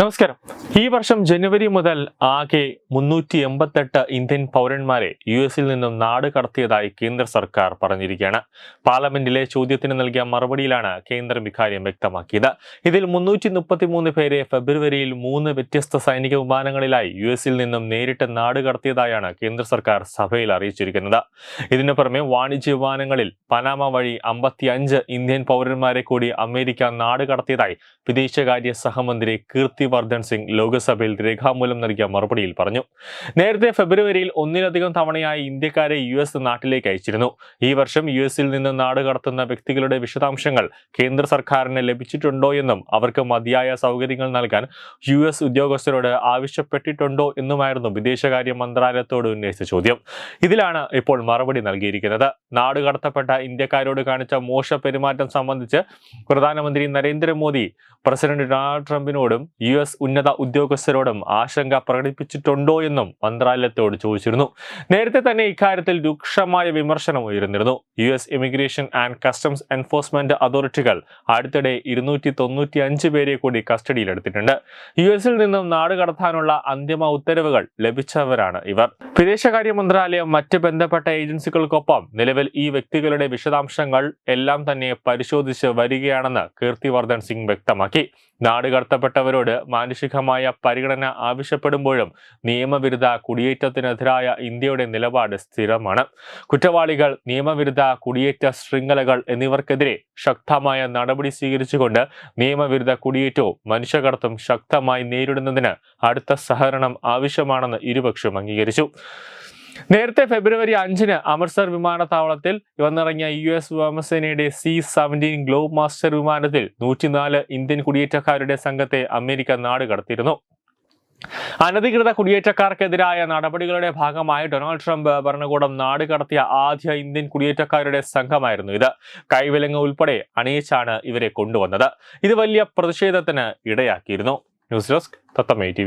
നമസ്കാരം ഈ വർഷം ജനുവരി മുതൽ ആകെ മുന്നൂറ്റി എൺപത്തെട്ട് ഇന്ത്യൻ പൗരന്മാരെ യു എസിൽ നിന്നും നാട് കടത്തിയതായി കേന്ദ്ര സർക്കാർ പറഞ്ഞിരിക്കുകയാണ്. പാർലമെന്റിലെ ചോദ്യത്തിന് നൽകിയ മറുപടിയിലാണ് കേന്ദ്രം ഇക്കാര്യം വ്യക്തമാക്കിയത്. ഇതിൽ മുന്നൂറ്റി മുപ്പത്തിമൂന്ന് പേരെ ഫെബ്രുവരിയിൽ മൂന്ന് വ്യത്യസ്ത സൈനിക വിമാനങ്ങളിലായി യു എസിൽ നിന്നും നേരിട്ട് നാട് കടത്തിയതായാണ് കേന്ദ്ര സർക്കാർ സഭയിൽ അറിയിച്ചിരിക്കുന്നത്. ഇതിനു പുറമെ വാണിജ്യ വിമാനങ്ങളിൽ പനാമ വഴി അമ്പത്തിയഞ്ച് ഇന്ത്യൻ പൗരന്മാരെ കൂടി അമേരിക്ക നാട് കടത്തിയതായി വിദേശകാര്യ സഹമന്ത്രി കീർത്തി വർദ്ധൻ സിംഗ് ലോക്സഭയിൽ രേഖാമൂലം നൽകിയ മറുപടിയിൽ പറഞ്ഞു. നേരത്തെ ഫെബ്രുവരിയിൽ ഒന്നിലധികം തവണയായി ഇന്ത്യക്കാരെ യു എസ് നാട്ടിലേക്ക് അയച്ചിരുന്നു. ഈ വർഷം യു എസിൽ നിന്ന് നാട് കടത്തുന്ന വ്യക്തികളുടെ വിശദാംശങ്ങൾ കേന്ദ്ര സർക്കാരിന് ലഭിച്ചിട്ടുണ്ടോ എന്നും അവർക്ക് മതിയായ സൗകര്യങ്ങൾ നൽകാൻ യു എസ് ഉദ്യോഗസ്ഥരോട് ആവശ്യപ്പെട്ടിട്ടുണ്ടോ എന്നുമായിരുന്നു വിദേശകാര്യ മന്ത്രാലയത്തോട് ഉന്നയിച്ച ചോദ്യം. ഇതിലാണ് ഇപ്പോൾ മറുപടി നൽകിയിരിക്കുന്നത്. നാട് കടത്തപ്പെട്ട ഇന്ത്യക്കാരോട് കാണിച്ച മോശ പെരുമാറ്റം സംബന്ധിച്ച് പ്രധാനമന്ത്രി നരേന്ദ്രമോദി പ്രസിഡന്റ് ഡൊണാൾഡ് ട്രംപിനോടും യു എസ് ഉന്നത ഉദ്യോഗസ്ഥരോടും ആശങ്ക പ്രകടിപ്പിച്ചിട്ടുണ്ടോ എന്നും മന്ത്രാലയത്തോട് ചോദിച്ചിരുന്നു. നേരത്തെ തന്നെ ഇക്കാര്യത്തിൽ രൂക്ഷമായ വിമർശനം ഉയർന്നിരുന്നു. U S immigration and customs enforcement അതോറിറ്റികൾ അടുത്തിടെ ഇരുന്നൂറ്റി തൊണ്ണൂറ്റി അഞ്ച് പേരെ കൂടി കസ്റ്റഡിയിലെടുത്തിട്ടുണ്ട്. യു എസിൽ നിന്നും നാട് കടത്താനുള്ള അന്തിമ ഉത്തരവുകൾ ലഭിച്ചവരാണ് ഇവർ. വിദേശകാര്യ മന്ത്രാലയം മറ്റ് ബന്ധപ്പെട്ട ഏജൻസികൾക്കൊപ്പം നിലവിൽ ഈ വ്യക്തികളുടെ വിശദാംശങ്ങൾ എല്ലാം തന്നെ പരിശോധിച്ച് വരികയാണെന്ന് കീർത്തിവർദ്ധൻ സിംഗ് വ്യക്തമാക്കി. നാട് കടത്തപ്പെട്ടവരോട് മാനുഷികമായ പരിഗണന ആവശ്യപ്പെടുമ്പോഴും നിയമവിരുദ്ധ കുടിയേറ്റത്തിനെതിരായ ഇന്ത്യയുടെ നിലപാട് സ്ഥിരമാണ്. കുറ്റവാളികൾ നിയമവിരുദ്ധ കുടിയേറ്റ ശൃംഖലകൾ എന്നിവർക്കെതിരെ ശക്തമായ നടപടി സ്വീകരിച്ചുകൊണ്ട് നിയമവിരുദ്ധ കുടിയേറ്റവും മനുഷ്യകടത്തും ശക്തമായി നേരിടുന്നതിന് അടുത്ത സഹകരണം ആവശ്യമാണെന്ന് ഇരുപക്ഷം അംഗീകരിച്ചു. നേരത്തെ ഫെബ്രുവരി അഞ്ചിന് അമൃത്സർ വിമാനത്താവളത്തിൽ വന്നിറങ്ങിയ യു എസ് വ്യോമസേനയുടെ സി സെവന്റീൻ ഗ്ലോബ് മാസ്റ്റർ വിമാനത്തിൽ നൂറ്റിനാല് ഇന്ത്യൻ കുടിയേറ്റക്കാരുടെ സംഘത്തെ അമേരിക്ക നാട് കടത്തിയിരുന്നു. അനധികൃത കുടിയേറ്റക്കാർക്കെതിരായ നടപടികളുടെ ഭാഗമായി ഡൊണാൾഡ് ട്രംപ് ഭരണകൂടം നാട് കടത്തിയ ആദ്യ ഇന്ത്യൻ കുടിയേറ്റക്കാരുടെ സംഘമായിരുന്നു ഇത്. കൈവിലങ്ങ് ഉൾപ്പെടെ അണിയിച്ചാണ് ഇവരെ കൊണ്ടുവന്നത്. ഇത് വലിയ പ്രതിഷേധത്തിന് ഇടയാക്കിയിരുന്നു. ന്യൂസ് ഡെസ്ക് തത്തമേ ടി